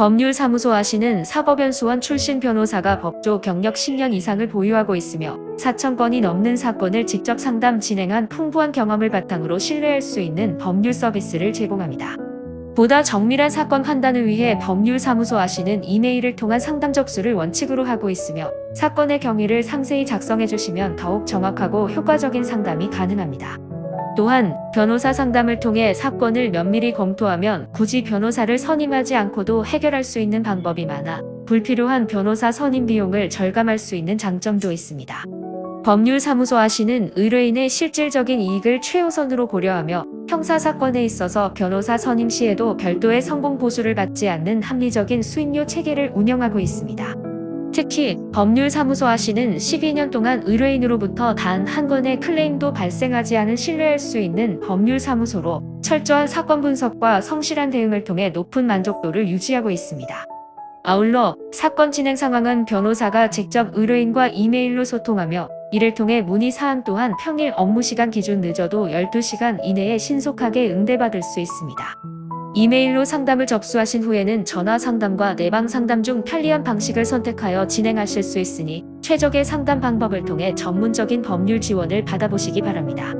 법률사무소 하시는 사법연수원 출신 변호사가 법조 경력 10년 이상을 보유하고 있으며 4천 건이 넘는 사건을 직접 상담 진행한 풍부한 경험을 바탕으로 신뢰할 수 있는 법률 서비스를 제공합니다. 보다 정밀한 사건 판단을 위해 법률사무소 하시는 이메일을 통한 상담 접수를 원칙으로 하고 있으며 사건의 경위를 상세히 작성해 주시면 더욱 정확하고 효과적인 상담이 가능합니다. 또한 변호사 상담을 통해 사건을 면밀히 검토하면 굳이 변호사를 선임하지 않고도 해결할 수 있는 방법이 많아 불필요한 변호사 선임 비용을 절감할 수 있는 장점도 있습니다. 법률사무소 하시는 의뢰인의 실질적인 이익을 최우선으로 고려하며 형사사건에 있어서 변호사 선임 시에도 별도의 성공 보수를 받지 않는 합리적인 수임료 체계를 운영하고 있습니다. 특히 법률사무소 하시는 12년 동안 의뢰인으로부터 단 한 건의 클레임도 발생하지 않은 신뢰할 수 있는 법률사무소로 철저한 사건 분석과 성실한 대응을 통해 높은 만족도를 유지하고 있습니다. 아울러 사건 진행 상황은 변호사가 직접 의뢰인과 이메일로 소통하며 이를 통해 문의 사안 또한 평일 업무 시간 기준 늦어도 12시간 이내에 신속하게 응대받을 수 있습니다. 이메일로 상담을 접수하신 후에는 전화 상담과 내방 상담 중 편리한 방식을 선택하여 진행하실 수 있으니 최적의 상담 방법을 통해 전문적인 법률 지원을 받아보시기 바랍니다.